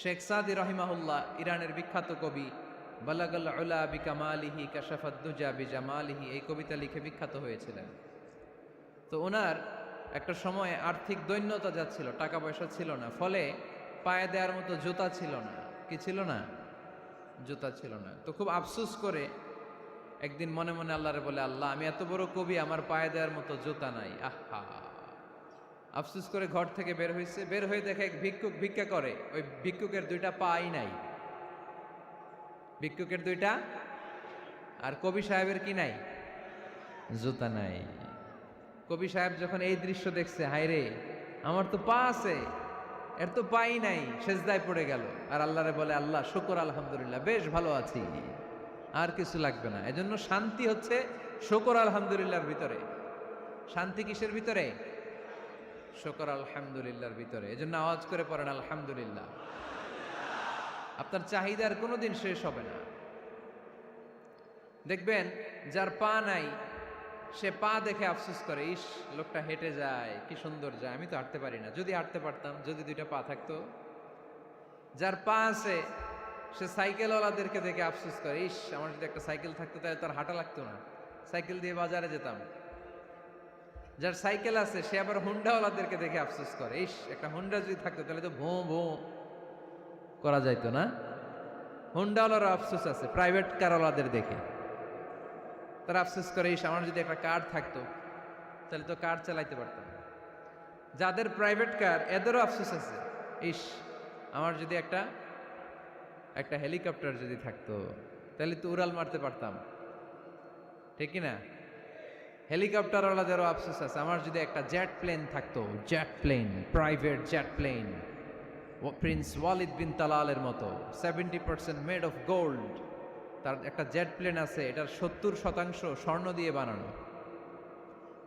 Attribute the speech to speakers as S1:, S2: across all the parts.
S1: শেখ সাদি রহিমাহুল্লাহ ইরানের বিখ্যাত কবি, বালাগাল উলা বিকামালিহি কাশাফাদ্দুজা বিজামালিহি এই কবিতা লিখে বিখ্যাত হয়েছিলেন। তো ওনার একটা সময়ে আর্থিক দৈন্যতা যাচ্ছিল টাকা পয়সা ছিল না, ফলে পায়ে দেওয়ার মতো জুতা ছিল না। কি ছিল না? জুতা ছিল না। তো খুব আফসুস করে একদিন মনে মনে আল্লাহরে বলে, আল্লাহ, আমি এত বড় কবি, আমার পায়ে দেওয়ার মতো জুতা নাই। আহা! আফসোস করে ঘর থেকে বের হয়েছে, বের হয়ে দেখে এক ভিক্ষুক ভিক্ষা করে। ওই ভিক্ষুকের দুইটা পাই নাই। ভিক্ষুকের দুইটা আর কবি সাহেবের কি নাই? জুতা নাই। কবি সাহেব যখন এই দৃশ্য দেখছে, হায় রে, আমার তো পা আছে, এর তো পাই নাই, সেজদায় পড়ে গেল। আর আল্লাহরে বলে, আল্লাহ, শুকর, আলহামদুলিল্লাহ, বেশ ভালো আছি। আর কিছু লাগবে না। এজন্য শান্তি হচ্ছে শুকর, আলহামদুলিল্লাহর ভিতরে। শান্তি কিসের ভিতরে? শুকর আলহামদুলিল্লাহর ভিতরে। এজন্য আওয়াজ করে পড়েন, আলহামদুলিল্লাহ। আপনার চাহিদার কোনোদিন শেষ হবে না। দেখবেন, যার পা নাই, সে পা দেখে আফসোস করে, ইস, লোকটা হেঁটে যায়, কি সুন্দর যায়, আমি তো হাঁটতে পারি না। যদি হাঁটতে পারতাম, যদি দুইটা পা থাকতো। যার পা আছে, সে সাইকেলওয়ালাদেরকে দেখে আফসোস করে, ইস, আমার যদি একটা সাইকেল থাকতো, তাহলে তার হাঁটা লাগতো না। সাইকেল দিয়ে বাজারে যেতাম। যার সাইকেল আছে, সে আবার হুন্ডাওয়ালাদেরকে দেখে আফসোস করে। ইস, একটা হুন্ডা যদি থাকতো, তাহলে তো ভোঁ ভোঁ করা যাইতো না। হুন্ডাওয়ালারও আফসোস আছে, প্রাইভেট কারওয়ালাদের দেখে। তারা আফসোস করে, ইস, আমার যদি একটা কার থাকতো, তাহলে তো কার চালাইতে পারতাম। যাদের প্রাইভেট কার, এদেরও আফসোস আছে, ইস, আমার যদি একটা একটা হেলিকপ্টার যদি থাকতো, তাহলে তো উড়াল মারতে পারতাম। ঠিক কি না হেলিকপ্টারওয়ালাদেরও আফসোস আছে। আমার যদি একটা জেট প্লেন থাকতো jet plane private jet plane prince Walid bin তালালের মতো seventy percent made of gold তার একটা জেট প্লেন আছে, এটার সত্তর শতাংশ স্বর্ণ দিয়ে বানানো।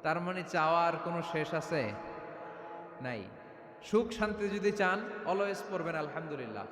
S1: তার মানে চাওয়ার কোনো শেষ আছে? নাই। সুখ শান্তি যদি চান অলওয়েজ পড়বেন, আলহামদুলিল্লাহ।